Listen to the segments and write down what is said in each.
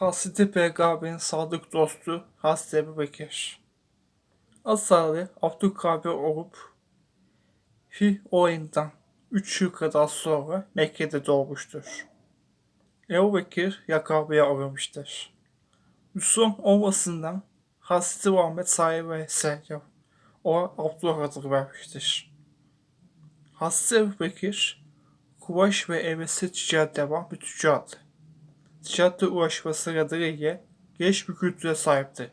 Hazreti Peygamber'in sadık dostu Hazreti Ebu Bekir. Asarlı Abdülkadir olup Fi oyundan 3 yıl kadar sonra Mekke'de doğmuştur. Ebu Bekir yakabıya uğramıştır. Müslüman olmasından Hazreti Muhammed sahibi sellem ona Abdullah vermiştir. Hazreti Ebu Bekir Kuvaş ve Evesi ticaret devam bir tüccardı. Ticaretle uğraşması nedeniyle geniş bir kültüre sahipti.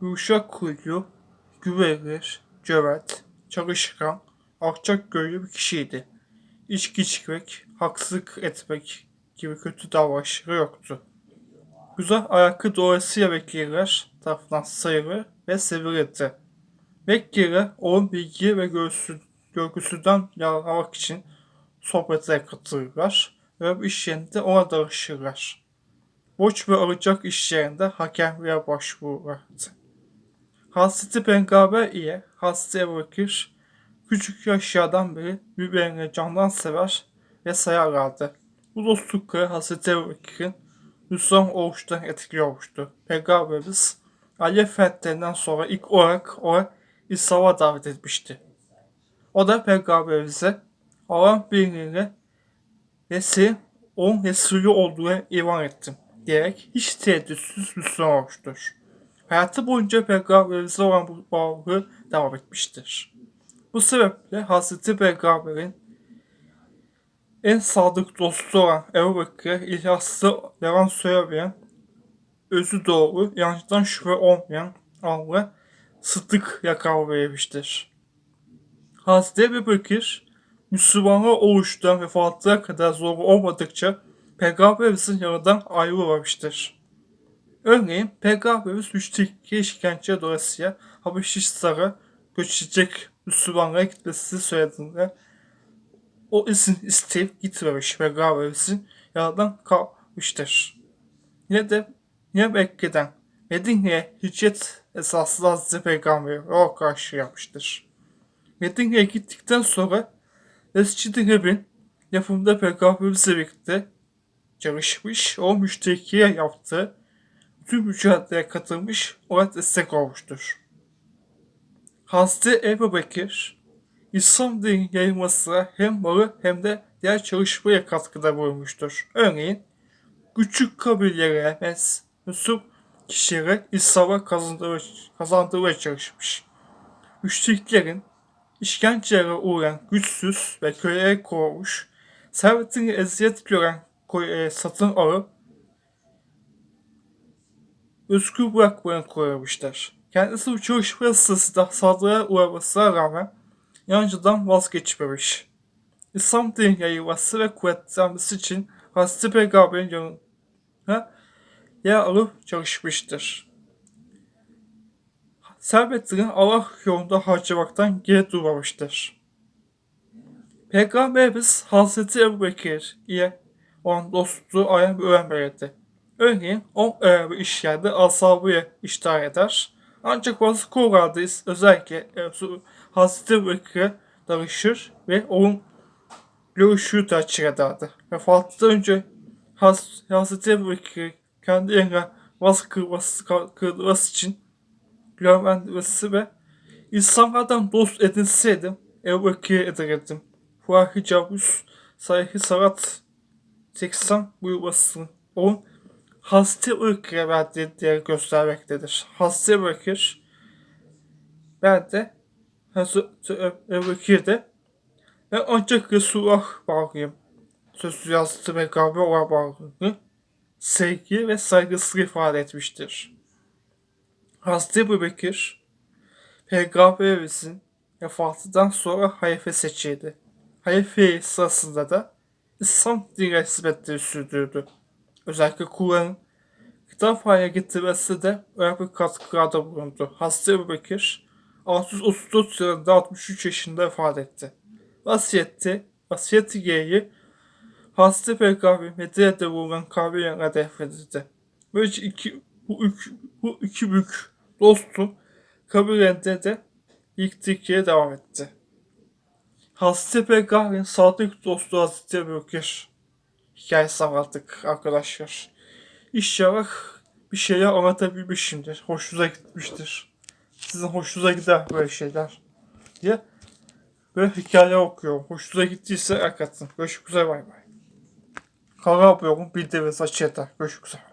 Yumuşak kuyulu, güvenilir, cömert, çalışkan, alçak gönüllü bir kişiydi. İçki içmek, haksızlık etmek gibi kötü davranışları yoktu. Güzel ayaklı dolayısıyla Mekkeliler tarafından sayılır ve sevilirdi. Mekkeliler onun bilgi ve görgüsü, görgüsünden yararlanmak için sohbete katılırlar bu iş yerinde ona danışırlar. Borç ve alacak işlerinde hakemliğe başvururlardı. Hazreti Peygamber ile Hazreti Ebu Bekir küçük yaşlardan beri birbirlerini candan sever ve sayarlardı. Bu dostlukları Hazreti Ebu Bekir'in Müslüman oluştan etkiliyormuştu. Peygamberimiz Ali fertlerinden sonra ilk olarak ona İslam'a davet etmişti. O da Peygamberimize Allah'ın birliğine ve senin onun Resulü olduğuna iman ettim diyerek hiç tereddütsüz Müslüman olmuştur. Hayatı boyunca Peygamberimize olan bu bağlılığı devam etmiştir. Bu sebeple Hazreti Peygamber'in en sadık dostu olan Ebu Bekir'e ihlaslı yalan söylemeyen, özü doğru, yanlıştan şüphe olmayan Allah sıddık lakabı verilmiştir. Hazreti Ebu Bekir, Müslümanlar oluşturan vefatına kadar zor olmadıkça Peygamberimizin yanından ayrılmamıştır. Örneğin Peygamberimiz müşterike işkence dolayısıyla Habeşistan'a göçecek Müslümanlara gitmesini söylediğinde o izin isteyip gitmemiş Peygamberimizin yanından kalmıştır. Yine de yine Mekke'den Medine'ye hicret esaslı Hazreti Peygamber'e karşı yapmıştır. Medine'ye gittikten sonra Mescid-i Nebin yapımında Peygamberimizle birlikte çalışmış, o müşterikiye yaptığı bütün mücadeleye katılmış, ona destek olmuştur. Hazreti Ebu Bekir, İslam dininin yayılmasına hem malı hem de diğer çalışmaya katkıda bulunmuştur. Örneğin, küçük kabilelere mensup kişilere İslam'a kazandırmaya çalışmış. Müşriklerin işkencelere uğrayan güçsüz ve köleye kovmuş, servetini eziyet gören e, satın alıp özgür bırakmayan koyulmuşlar. Kendisi bu çalışma sırasında saldırıya uğramasına rağmen yancıdan vazgeçmemiş. İslam din yayılması ve kuvvetlenmesi için Hazreti Peygamber'in yanına yer alıp çalışmıştır. Servetlerini Allah yolunda harcamaktan geri durmamıştır. Peygamberimiz Hazreti Ebu Bekir ile olan dostluğu ayan bir öğren verirdi. Örneğin on önemli işlerde asabıya iştah eder. Ancak bazı konularda özellikle Hazreti Bekir'e danışır ve onun görüşü tercih ederdi. Vefatından önce Haz Hazreti Ebu Bekir kendi yerine vaz kırması, kırılması için güvenmesi ve insanlardan dost edinseydim Ebu Bekir'e ederdim. Fuahi Cabus Sayhi Sarat 80 buyurmasını onun Hazreti Bekir'e verdiği değeri göstermektedir. Hazreti Bekir ben de Hazreti Ebu Bekir'de ben ancak Resulullah bağlıyım. Sözlü Hazreti Peygamber olan bağlılığını sevgi ve saygısını ifade etmiştir. Hazreti Ebu Bekir Peygamberimizin vefatından sonra halife seçildi. Halife sırasında da İslam dini hizmetleri sürdürdü. Özellikle Kur'an'ın kitap haline getirmesi de önemli katkılarda bulundu. Hazreti Ebu Bekir 634 yılında 63 yaşında vefat etti. Vasiyette, vasiyeti gereği Hazreti Peygamber Medine'de bulunan yanına defnedildi. Böylece iki, bu, iki, bu iki büyük dostun kabirlerinde de ilk devam etti. Hazreti Peygamber'in sadık dostu Hazreti Ebubekir hikayesi anlattık arkadaşlar. İnşallah bir şeyler anlatabilmişimdir. Hoşunuza gitmiştir. Sizin hoşunuza gider böyle şeyler diye böyle hikaye okuyorum. Hoşunuza gittiyse like atın. Görüşmek üzere bay bay. Kanala abone olun. Bildirimlerinizi açın yeter. Görüşmek üzere.